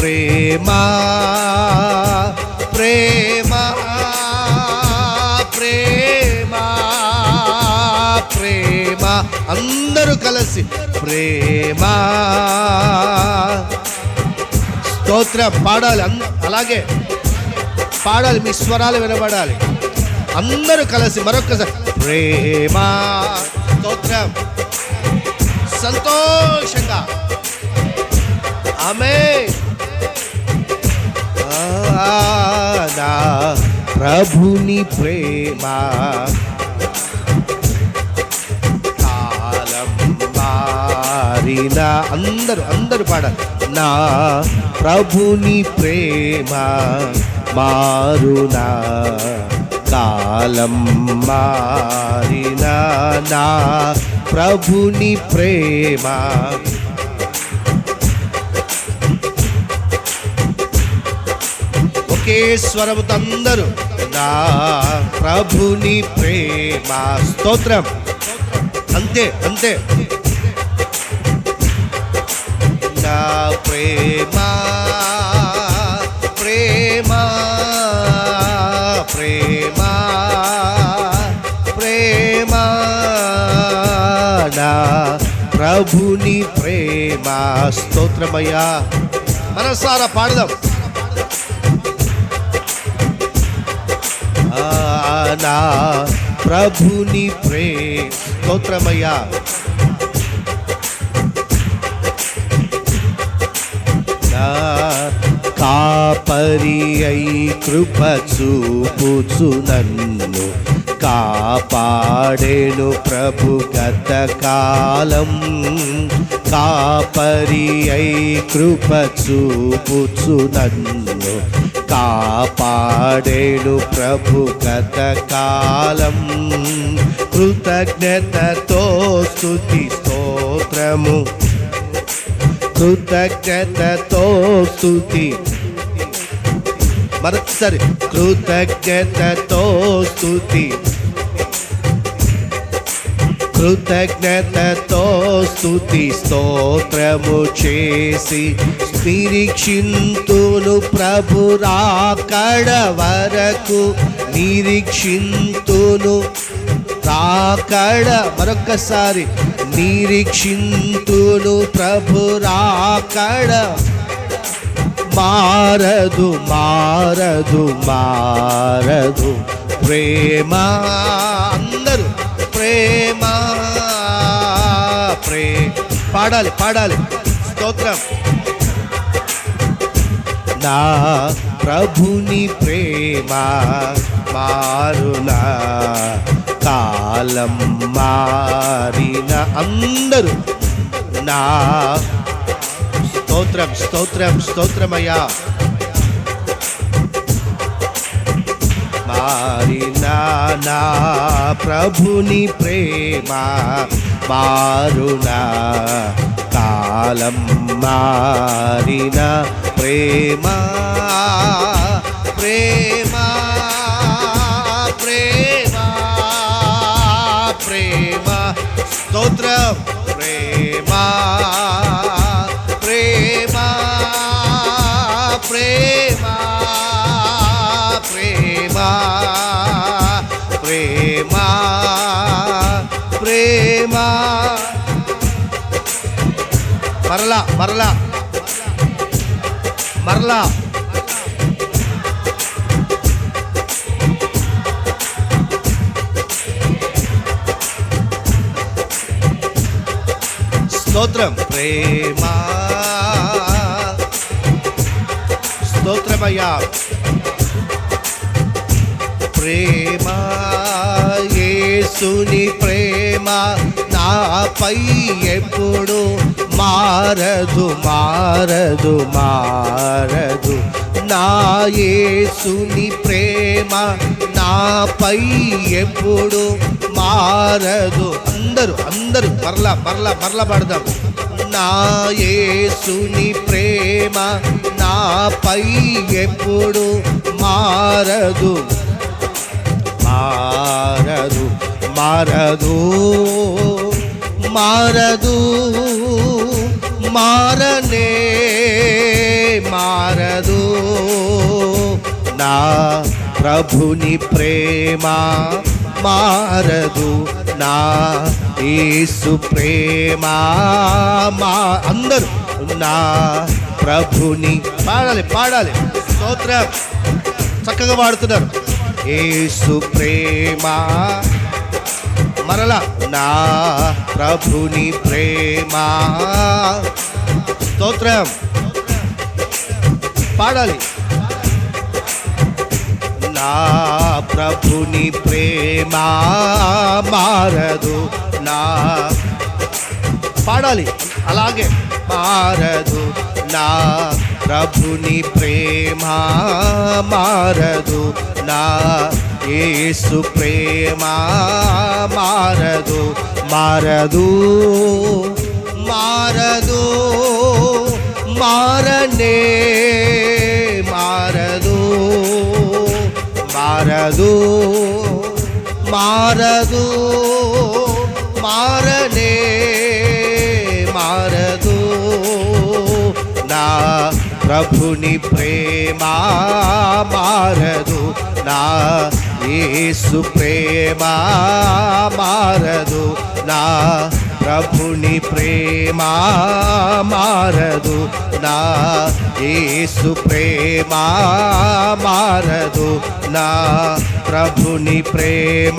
ప్రేమ ప్రేమ ప్రేమ ప్రేమ. అందరూ కలిసి ప్రేమ. స్తోత్రం పాడాలి. అన్- అలాగే పాడాలి. మీ స్వరాలు వినబడాలి. అందరూ కలిసి మరొకసారి ప్రేమ. స్తోత్రం. సంతోషంగా. ఆమె నా ప్రభుని ప్రేమ. కాలం మారిన అందరూ అందరూ పాడాలి. నా ప్రభుని ప్రేమ మారునా. కాలం మారిన నా ప్రభుని ప్రేమ ఒకే స్వరముతో నా ప్రభుని ప్రేమ స్తోత్రం. అంతే అంతే. నా ప్రేమ ప్రేమ ప్రేమ ప్రేమ. నా ప్రభుని ప్రేమ స్తోత్రమయ్యా. మనసారా పాడదాం. నా ప్రభుని ప్రే స్తోత్రమయ్యా. కాపరి అయి కృప చూపుచు నన్ను కాపాడేను ప్రభు గత కాలం. కాపరి అయి కృప చూపుచు నన్ను కాపాడేడు ప్రభు గత కాలం. కృతజ్ఞతతో స్థుతి స్తోత్రము. కృతజ్ఞతతో స్థుతి మరొకసారి కృతజ్ఞతతో స్థుతి కృతజ్ఞతతో స్థుతి స్తోత్రము చేసి నిరీక్షింతులు ప్రభు రాకడ వరకు నిరీక్షింతులు రాకడ మరొకసారి నిరీక్షింతులు ప్రభు రాకడ మారదు మారదు మారదు. ప్రేమ అందరూ ప్రేమ ప్రే పాడాలి పాడాలి. స్తోత్రం. నా ప్రభుని ప్రేమ మారునా కాలం మారిన అందరూ నా స్తోత్రం స్తోత్రం స్తోత్రమయ్యా. మారిన నా ప్రభుని ప్రేమ మారునా కాలం మారిన ప్రేమ ప్రేమ ప్రేమ ప్రేమ స్తోత్రం ప్రేమ. మరలా మరలా. మరలా. స్తోత్రం ప్రేమ. స్తోత్రమయ్యా. ప్రేమ యేసుని ప్రేమ. నాపై ఎప్పుడు మారదు మారదు మారదు. నాయసుని ప్రేమ నాపై ఎప్పుడు మారదు. అందరూ అందరూ మరలా మరలా మరలా పడదాం. నాయసుని ప్రేమ నాపై ఎప్పుడు మారదు. మారదు మారదు. మారదు మారనే మారదు. నా ప్రభుని ప్రేమ మారదు నా యేసు ప్రేమ మా అందరూ నా ప్రభుని పాడాలి పాడాలి. స్తోత్రం. చక్కగా పాడుతున్నారు. యేసు ప్రేమ మరలా నా ప్రభుని ప్రేమ. స్తోత్రం. పాడాలి. నా ప్రభుని ప్రేమ మారదు నా పాడాలి. అలాగే మారదు నా ప్రభుని ప్రేమ మారదు నా ఏసు ప్రేమ మారదు మారదు మారదు మారనే మారదు మారదు మారదు మారనే మారదు. నా ప్రభుని ప్రేమ మారదు నా యేసు ప్రేమ మారదు నా ప్రభుని ప్రేమ మారదు నా యేసు ప్రేమ మారదు నా ప్రభుని ప్రేమ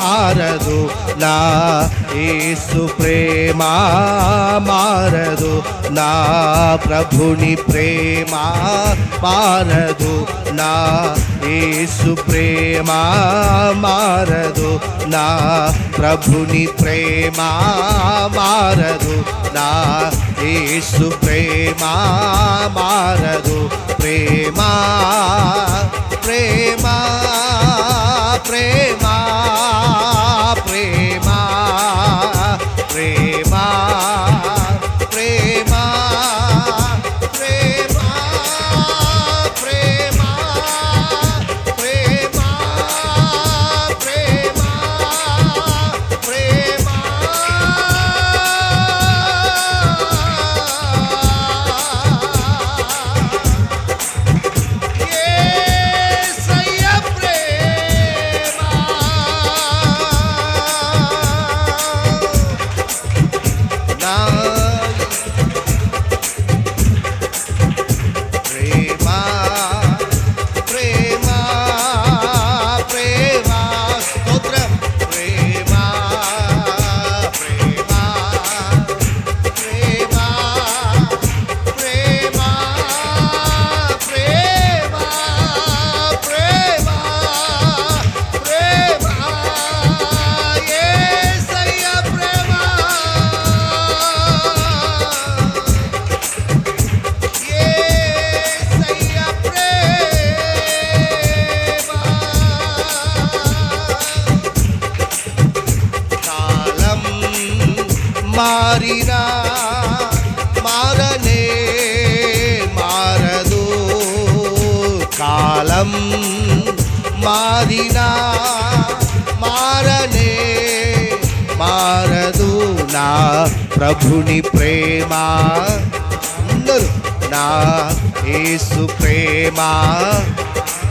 మారదు. నా ఏసు ప్రేమ మారదు. నా ప్రభుని ప్రేమ మారదు. నా ఏసు ప్రేమ మారదు. నా ప్రభుని ప్రేమ మారదు. నా ఏసు ప్రేమ మారదు. ప్రేమ ప్రేమ ప్రేమ ప్రేమ. మారినా మారనే మారదు. కాలం మారినా మారనే మారదు. నా ప్రభుని ప్రేమ అందరూ నా యేసు ప్రేమ.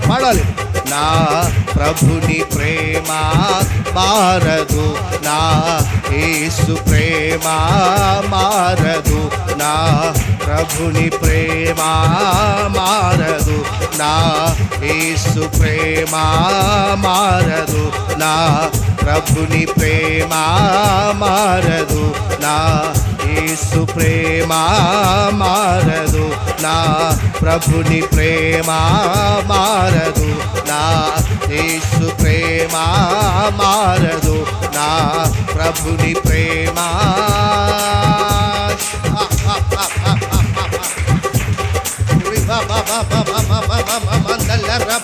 పాడాలి. నా ప్రభుని ప్రేమ మారదు నా యేసు ప్రేమ మారదు నా ప్రభుని ప్రేమ మారదు నా యేసు ప్రేమ మారదు నా ప్రభుని ప్రేమ మారదు నా యేసు ప్రేమ మారదు నా ప్రభుని ప్రేమ మారదు నా యేసు ప్రేమ మారదు నా ప్రభుని ప్రేమ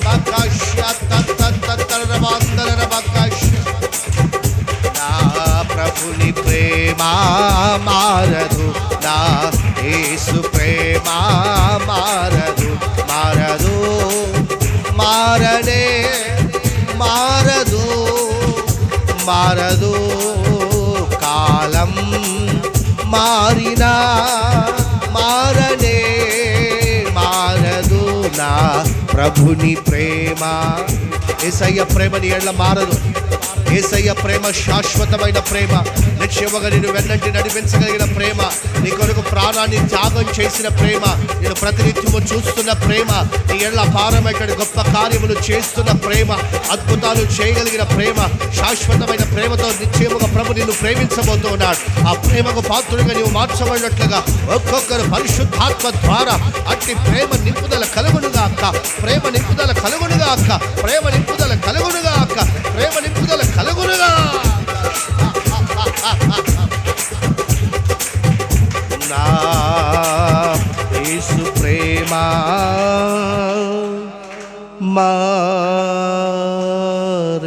నా ప్రేమ మారదు. నా యేసు ప్రేమ మారదు. మారదు. మారనే మారదు. మారదు. కాలం మారినా మారనే. మారదు నా ప్రభుని ప్రేమ. ఏసయ్య ప్రేమ నీ ఎళ్ళ మారదు. ఏసయ్య ప్రేమ శాశ్వతమైన ప్రేమ. నిక్షేమగా నేను వెన్నంటి నడిపించగలిగిన ప్రేమ. నీ కొరకు ప్రాణాన్ని త్యాగం చేసిన ప్రేమ. నేను ప్రతినిత్యము చూస్తున్న ప్రేమ. నీ ఎళ్ళ ఇక్కడ గొప్ప కార్యములు చేస్తున్న ప్రేమ. అద్భుతాలు చేయగలిగిన ప్రేమ. శాశ్వతమైన ప్రేమతో నిశ్చయముగా ప్రభు నిన్ను ప్రేమించబోతున్నాడు. ఆ ప్రేమకు పాత్రుడిగా నీవు మార్చబడినట్లుగా ఒక్కొక్కరు పరిశుద్ధాత్మ ద్వారా అట్టి ప్రేమ నింపుదల కలుగునుగా అక్క ప్రేమ నింపుదల కలుగునుగా అక్క ప్రేమ నింపుదల కలుగునుగా అక్క ప్రేమ నింపుదల కలుగునుగా నా యేసు ప్రేమ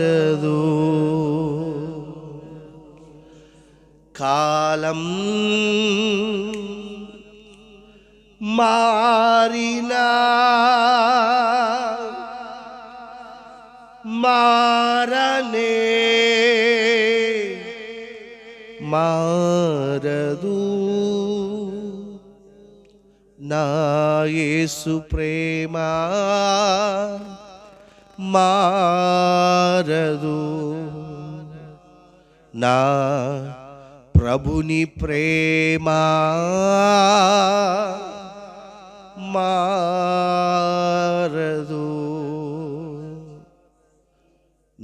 మారదు. కాలం మారినా marane maradu na yesu prema maradu na prabhuni prema maradu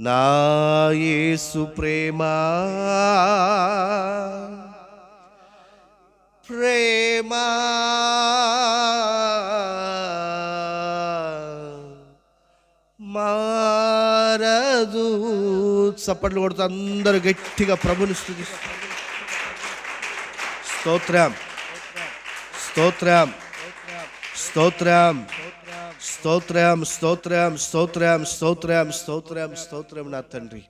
నా యేసు ప్రేమ. ప్రేమ. మారదు. చప్పట్లు కొడుతూ అందరూ గట్టిగా ప్రభుని స్థుతి స్తోత్రం. స్తోత్రం. స్తోత్రం స్తోత్రం స్తోత్రం స్తోత్రం స్తోత్రం స్తోత్రం స్తోత్రం నా తండ్రి.